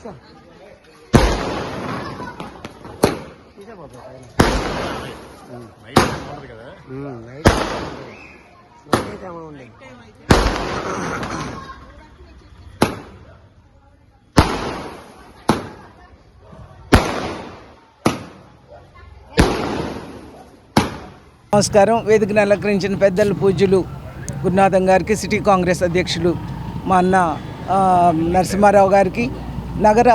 Hmm, నమస్కారం. వేదికను అలంకరించిన పెద్దల పూజలు గురునాథం గారికి సిటీ కాంగ్రెస్ అధ్యక్షులు మా అన్న నరసింహారావు గారికి నగర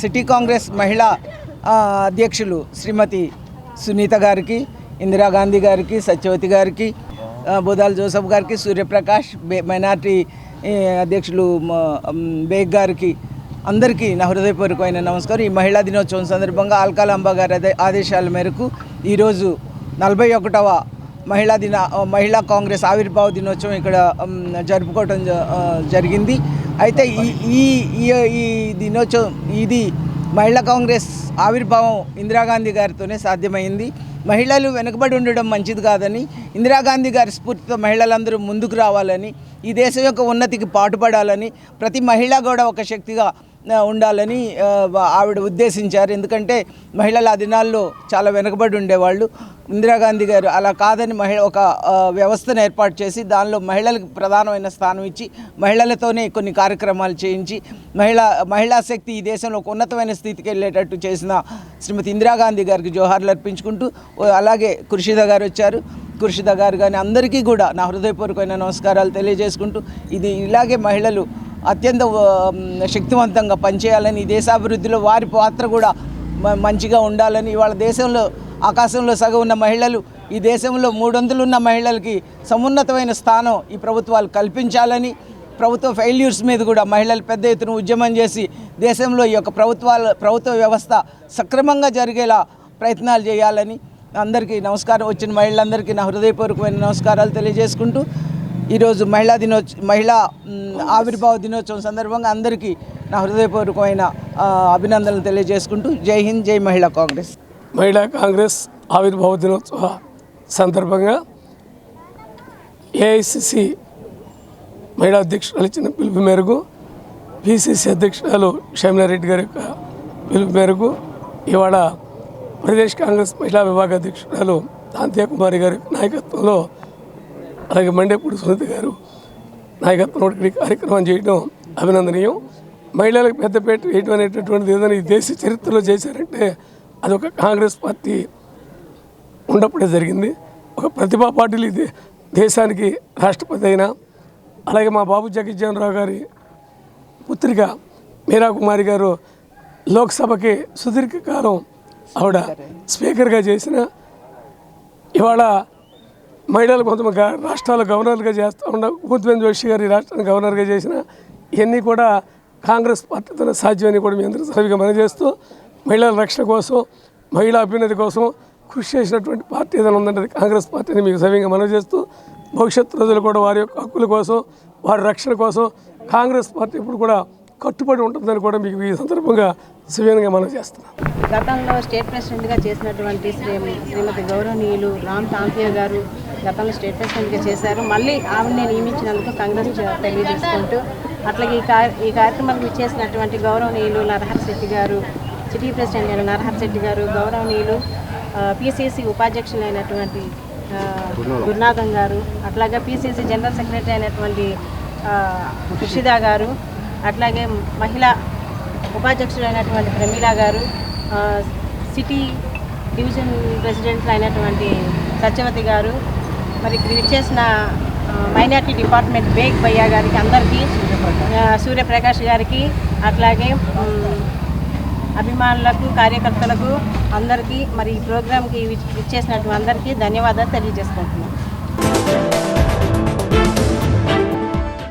సిటీ కాంగ్రెస్ మహిళా అధ్యక్షులు శ్రీమతి సునీత గారికి ఇందిరాగాంధీ గారికి సత్యవతి గారికి బోదాల్ జోసఫ్ గారికి సూర్యప్రకాష్ బే మైనార్టీ అధ్యక్షులు బేగ్ గారికి అందరికీ నా హృదయపూర్వకమైన నమస్కారం. ఈ మహిళా దినోత్సవం సందర్భంగా ఆల్కాలాంబ గారి ఆదేశాల మేరకు ఈరోజు నలభై ఒకటవ మహిళా దిన మహిళా కాంగ్రెస్ ఆవిర్భావ దినోత్సవం ఇక్కడ జరుపుకోవటం జ- జరిగింది. అయితే ఈ ఈ ఈ- ఈ దినోత్సవం ఇది మహిళా కాంగ్రెస్ ఆవిర్భావం ఇందిరాగాంధీ గారితోనే సాధ్యమైంది. మహిళలు వెనుకబడి ఉండడం మంచిది కాదని ఇందిరాగాంధీ గారి స్ఫూర్తితో మహిళలందరూ ముందుకు రావాలని ఈ దేశం యొక్క ఉన్నతికి పాటుపడాలని ప్రతి మహిళ కూడా ఒక శక్తిగా ఉండాలని ఆవిడ ఉద్దేశించారు. ఎందుకంటే మహిళలు ఆ దినాల్లో చాలా వెనుకబడి ఉండేవాళ్ళు. ఇందిరాగాంధీ గారు అలా కాదని మహిళ ఒక వ్యవస్థను ఏర్పాటు చేసి దానిలో మహిళలకు ప్రధానమైన స్థానం ఇచ్చి మహిళలతోనే కొన్ని కార్యక్రమాలు చేయించి మహిళా మహిళా శక్తి ఈ దేశంలో ఒక ఉన్నతమైన స్థితికి వెళ్ళేటట్టు చేసిన శ్రీమతి ఇందిరాగాంధీ గారికి జోహార్లు అర్పించుకుంటూ అలాగే కుర్షిద గారు వచ్చారు. కుర్షిద గారు కానీ అందరికీ కూడా నా హృదయపూర్వకమైన నమస్కారాలు తెలియజేసుకుంటూ ఇది ఇలాగే మహిళలు అత్యంత శక్తివంతంగా పనిచేయాలని ఈ దేశాభివృద్ధిలో వారి పాత్ర కూడా మంచిగా ఉండాలని ఇవాళ దేశంలో ఆకాశంలో సగం ఉన్న మహిళలు ఈ దేశంలో మూడొంతులు ఉన్న మహిళలకి సమున్నతమైన స్థానం ఈ ప్రభుత్వాలు కల్పించాలని ప్రభుత్వ ఫెయిల్యూర్స్ మీద కూడా మహిళలు పెద్ద ఎత్తున ఉద్యమం చేసి దేశంలో ఈ యొక్క ప్రభుత్వాల ప్రభుత్వ వ్యవస్థ సక్రమంగా జరిగేలా ప్రయత్నాలు చేయాలని అందరికీ నమస్కారం. వచ్చిన మహిళలందరికీ నా హృదయపూర్వకమైన నమస్కారాలు తెలియజేసుకుంటూ ఈరోజు మహిళా దినోత్స మహిళా ఆవిర్భావ దినోత్సవం సందర్భంగా అందరికీ నా హృదయపూర్వకమైన అభినందనలు తెలియజేసుకుంటూ జై హింద్ జై మహిళా కాంగ్రెస్. మహిళా కాంగ్రెస్ ఆవిర్భావ దినోత్సవ సందర్భంగా ఏఐసిసి మహిళా అధ్యక్షురాలు ఇచ్చిన పిలుపు మేరకు పిసిసి అధ్యక్షురాలు షమిలారెడ్డి గారి యొక్క పిలుపు మేరకు ఇవాళ ప్రదేశ్ కాంగ్రెస్ మహిళా విభాగ అధ్యక్షురాలు తాంతియా కుమారి గారి నాయకత్వంలో అలాగే మండేపూడి సునీత గారు నాయకత్వంలో ఇక్కడ ఈ కార్యక్రమం చేయడం అభినందనీయం. మహిళలకు పెద్దపేట వేయడం అనేటటువంటిది ఏదైనా ఈ దేశ చరిత్రలో చేశారంటే అది ఒక కాంగ్రెస్ పార్టీ ఉండప్పుడే జరిగింది. ఒక ప్రతిభా పార్టీలు ఇది దేశానికి రాష్ట్రపతి అయినా. అలాగే మా బాబు జగజ్జీవన్ రావు గారి పుత్రిక మీరా కుమారి గారు లోక్సభకి సుదీర్ఘకాలం ఆవిడ స్పీకర్గా చేసిన ఇవాళ మహిళలు కొంతమంది రాష్ట్రాల గవర్నర్గా చేస్తూ ఉండ భూత్వేంద్ర జోషి గారి రాష్ట్రాన్ని గవర్నర్గా చేసిన ఇవన్నీ కూడా కాంగ్రెస్ పార్టీతో సాధ్యమని కూడా మీ అందరూ సరిగా మనం చేస్తూ మహిళల రక్షణ కోసం మహిళా అభ్యున్నతి కోసం కృషి చేసినటువంటి పార్టీ ఏదైనా ఉందంటే అది కాంగ్రెస్ పార్టీని మీకు సవ్యంగా మనం చేస్తూ భవిష్యత్తు రోజులు కూడా వారి యొక్క హక్కుల కోసం వారి రక్షణ కోసం కాంగ్రెస్ పార్టీ ఇప్పుడు కూడా కట్టుబడి ఉంటుందని కూడా మీకు ఈ సందర్భంగా సవ్యంగా మనం చేస్తున్నాం గతంలో స్టేట్ ప్రెసిడెంట్గా చేసినటువంటి శ్రీమతి గౌరవనీయులు రామ్ తాంపియా గారు గతంలో స్టేట్ ప్రెసిడెంట్గా చేశారు. మళ్ళీ ఆవిడని నియమించినందుకు కాంగ్రెస్ తెలియజేసుకుంటూ అట్లాగే ఈ కార్య ఈ కార్యక్రమానికి ఇచ్చేసినటువంటి గౌరవనీయులు నరహర్ శెట్టి గారు సిటీ ప్రెసిడెంట్ అయిన నరహర్ శెట్టి గారు గౌరవనీయులు పిసిసి ఉపాధ్యక్షులైనటువంటి గురునాథం గారు అట్లాగే పిసిసి జనరల్ సెక్రటరీ అయినటువంటి ఖుషిదా గారు అట్లాగే మహిళా ఉపాధ్యక్షులైనటువంటి ప్రమీలా గారు సిటీ డివిజన్ ప్రెసిడెంట్లు అయినటువంటి సత్యవతి గారు మరి ఇక్కడ ఇచ్చేసిన మైనార్టీ డిపార్ట్మెంట్ బేగ్ భయ్య గారికి అందరికీ సూర్యప్రకాష్ గారికి అట్లాగే అభిమానులకు కార్యకర్తలకు అందరికీ మరి ఈ ప్రోగ్రామ్కి ఇచ్చేసినటువంటి అందరికీ ధన్యవాదాలు తెలియజేసుకుంటున్నాను.